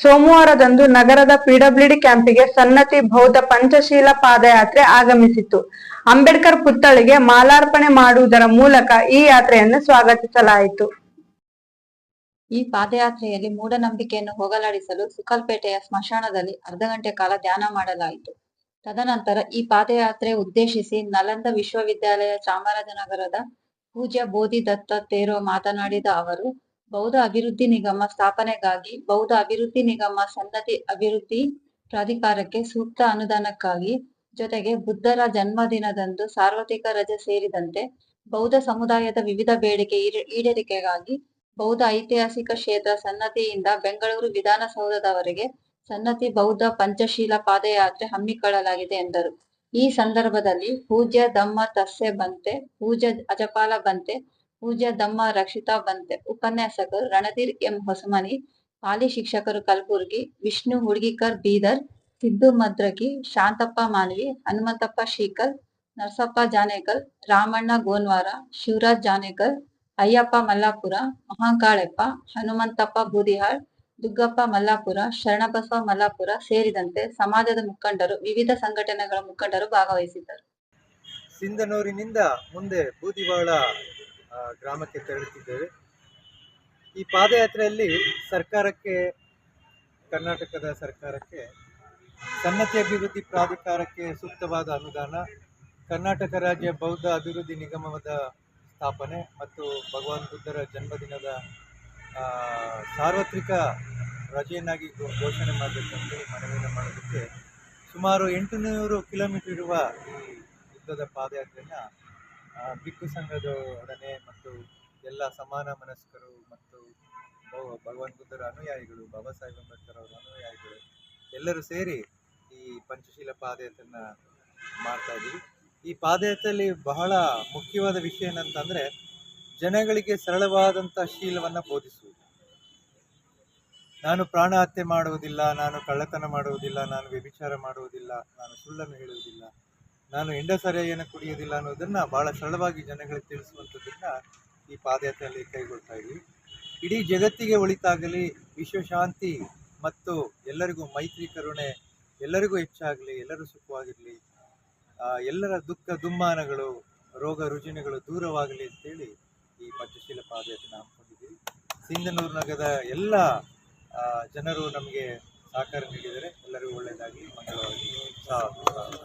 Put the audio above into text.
ಸೋಮವಾರದಂದು ನಗರದ ಪಿಡಬ್ಲ್ಯೂಡಿ ಕ್ಯಾಂಪಿಗೆ ಸನ್ನತಿ ಬೌದ್ಧ ಪಂಚಶೀಲ ಪಾದಯಾತ್ರೆ ಆಗಮಿಸಿತು ಅಂಬೇಡ್ಕರ್ ಪುತ್ಥಳಿಗೆ ಮಾಲಾರ್ಪಣೆ ಮಾಡುವುದರ ಮೂಲಕ ಈ ಯಾತ್ರೆಯನ್ನು ಸ್ವಾಗತಿಸಲಾಯಿತು. ಈ ಪಾದಯಾತ್ರೆಯಲ್ಲಿ ಮೂಢನಂಬಿಕೆಯನ್ನು ಹೋಗಲಾಡಿಸಲು ಸುಕಲ್ಪೇಟೆಯ ಸ್ಮಶಾನದಲ್ಲಿ ಅರ್ಧ ಗಂಟೆ ಕಾಲ ಧ್ಯಾನ ಮಾಡಲಾಯಿತು. ತದನಂತರ ಈ ಪಾದಯಾತ್ರೆ ಉದ್ದೇಶಿಸಿ ನಲಂದ ವಿಶ್ವವಿದ್ಯಾಲಯ ಚಾಮರಾಜನಗರದ ಪೂಜ್ಯ ಬೋಧಿ ದತ್ತ ತೇರೋ ಮಾತನಾಡಿದ ಅವರು ಬೌದ್ಧ ಅಭಿವೃದ್ಧಿ ನಿಗಮ ಸ್ಥಾಪನೆಗಾಗಿ ಬೌದ್ಧ ಅಭಿವೃದ್ಧಿ ನಿಗಮ ಸನ್ನತಿ ಅಭಿವೃದ್ಧಿ ಪ್ರಾಧಿಕಾರಕ್ಕೆ ಸೂಕ್ತ ಅನುದಾನಕ್ಕಾಗಿ ಜೊತೆಗೆ ಬುದ್ಧರ ಜನ್ಮದಿನದಂದು ಸಾರ್ವತ್ರಿಕ ರಜೆ ಸೇರಿದಂತೆ ಬೌದ್ಧ ಸಮುದಾಯದ ವಿವಿಧ ಬೇಡಿಕೆ ಈಡೇ- ಈಡೇರಿಕೆಗಾಗಿ ಬೌದ್ಧ ಐತಿಹಾಸಿಕ ಕ್ಷೇತ್ರ ಸನ್ನತಿಯಿಂದ ಬೆಂಗಳೂರು ವಿಧಾನಸೌಧದವರೆಗೆ ಸನ್ನತಿ ಬೌದ್ಧ ಪಂಚಶೀಲ ಪಾದಯಾತ್ರೆ ಹಮ್ಮಿಕೊಳ್ಳಲಾಗಿದೆ ಎಂದರು. ಈ ಸಂದರ್ಭದಲ್ಲಿ ಪೂಜ್ಯ ದಮ್ಮ ತಸ್ಸೆ ಬಂತೆ, ಪೂಜ್ಯ ಅಜಪಾಲ ಬಂತೆ ಪೂಜ್ಯ ದಮ್ಮ ರಕ್ಷಿತಾ ಬಂತೆ. ಉಪನ್ಯಾಸಕರು ರಣಧೀರ್ ಎಂ ಹೊಸಮನಿ ಪಾಲಿ ಶಿಕ್ಷಕರು ಕಲಬುರ್ಗಿ, ವಿಷ್ಣು ಹುಡುಗಿಕರ್ ಬೀದರ್, ಸಿದ್ದು ಮದ್ರಗಿ, ಶಾಂತಪ್ಪ ಮಾನವಿ, ಹನುಮಂತಪ್ಪ ಶೀಕಲ್, ನರಸಪ್ಪ ಜಾನೇಕಲ್ ರಾಮಣ್ಣ ಗೋನ್ವಾರ, ಶಿವರಾಜ್ ಜಾನೇಕಲ್ ಅಯ್ಯಪ್ಪ ಮಲ್ಲಾಪುರ, ಮಹಾಂಕಾಳೆಪ್ಪ, ಹನುಮಂತಪ್ಪ ಬೂದಿಹಾಳ್, ದುಗ್ಗಪ್ಪ ಮಲ್ಲಾಪುರ, ಶರಣಬಸವ ಮಲ್ಲಾಪುರ ಸೇರಿದಂತೆ ಸಮಾಜದ ಮುಖಂಡರು, ವಿವಿಧ ಸಂಘಟನೆಗಳ ಮುಖಂಡರು ಭಾಗವಹಿಸಿದ್ದರು. ಸಿಂಧನೂರಿನಿಂದ ಮುಂದೆ ಬೂದಿವಾಳ ಗ್ರಾಮಕ್ಕೆ ತೆರಳುತ್ತಿದ್ದೇವೆ. ಈ ಪಾದಯಾತ್ರೆಯಲ್ಲಿ ಸರ್ಕಾರಕ್ಕೆ, ಕರ್ನಾಟಕದ ಸರ್ಕಾರಕ್ಕೆ ಸನ್ನತಿ ಅಭಿವೃದ್ಧಿ ಪ್ರಾಧಿಕಾರಕ್ಕೆ ಸೂಕ್ತವಾದ ಅನುದಾನ, ಕರ್ನಾಟಕ ರಾಜ್ಯ ಬೌದ್ಧ ಅಭಿವೃದ್ಧಿ ನಿಗಮದ ಸ್ಥಾಪನೆ ಮತ್ತು ಭಗವಾನ್ ಬುದ್ಧರ ಜನ್ಮದಿನದ ಸಾರ್ವತ್ರಿಕ ರಜೆಯನ್ನಾಗಿ ಘೋಷಣೆ ಮಾಡಬೇಕಂತೇಳಿ ಮನವಿಯನ್ನು ಮಾಡೋದಕ್ಕೆ ಸುಮಾರು ಎಂಟುನೂರು ಕಿಲೋಮೀಟರ್ ಇರುವ ಈ ಯುದ್ಧದ ಪಾದಯಾತ್ರೆಯನ್ನು ಬಿಕ್ಕು ಸಂಘದೊಡನೆ ಮತ್ತು ಎಲ್ಲ ಸಮಾನ ಮನಸ್ಕರು ಮತ್ತು ಭಗವಾನ್ ಬುದ್ಧರ ಅನುಯಾಯಿಗಳು, ಬಾಬಾ ಸಾಹೇಬ್ ಅಂಬೇಡ್ಕರ್ ಅವರ ಅನುಯಾಯಿಗಳು ಎಲ್ಲರೂ ಸೇರಿ ಈ ಪಂಚಶೀಲ ಪಾದಯಾತ್ರೆನ ಮಾಡ್ತಾ ಇದ್ದೀವಿ. ಈ ಪಾದಯಾತ್ರೆಯಲ್ಲಿ ಬಹಳ ಮುಖ್ಯವಾದ ವಿಷಯ ಏನಂತಂದರೆ ಜನಗಳಿಗೆ ಸರಳವಾದಂಥ ಶೀಲವನ್ನು ಬೋಧಿಸುವುದು. ನಾನು ಪ್ರಾಣ ಹತ್ಯೆ ಮಾಡುವುದಿಲ್ಲ, ನಾನು ಕಳ್ಳತನ ಮಾಡುವುದಿಲ್ಲ, ನಾನು ವ್ಯಭಿಚಾರ ಮಾಡುವುದಿಲ್ಲ, ನಾನು ಸುಳ್ಳನ್ನು ಹೇಳುವುದಿಲ್ಲ. ನಾನು ಎಂಡ ಸರಿಯಾಗಿ ಕುಡಿಯೋದಿಲ್ಲ ಅನ್ನೋದನ್ನು ಭಾಳ ಸರಳವಾಗಿ ಜನಗಳಿಗೆ ತಿಳಿಸುವಂಥದ್ದನ್ನು ಈ ಪಾದಯಾತ್ರೆಯಲ್ಲಿ ಕೈಗೊಳ್ತಾ ಇದ್ದೀವಿ ಇಡೀ ಜಗತ್ತಿಗೆ ಒಳಿತಾಗಲಿ ವಿಶ್ವಶಾಂತಿ ಮತ್ತು ಎಲ್ಲರಿಗೂ ಮೈತ್ರಿ ಕರುಣೆ, ಎಲ್ಲರಿಗೂ ಹೆಚ್ಚಾಗಲಿ, ಎಲ್ಲರೂ ಸುಖವಾಗಿರಲಿ ಎಲ್ಲರ ದುಃಖ ದುಮ್ಮಾನಗಳು, ರೋಗ ರುಜಿನಗಳು ದೂರವಾಗಲಿ ಅಂತೇಳಿ ಈ ಪಂಚಶೀಲ ಪಾದಯಾತ್ರೆ ಹಮ್ಮಿಕೊಂಡಿದ್ದೀವಿ ಸಿಂಧನೂರು ನಗರದ ಎಲ್ಲ ಜನರು ನಮಗೆ ಸಹಕಾರ ನೀಡಿದರೆ ಎಲ್ಲರಿಗೂ ಒಳ್ಳೆಯದಾಗಲಿ ಮಂಗಳವಾಗಿ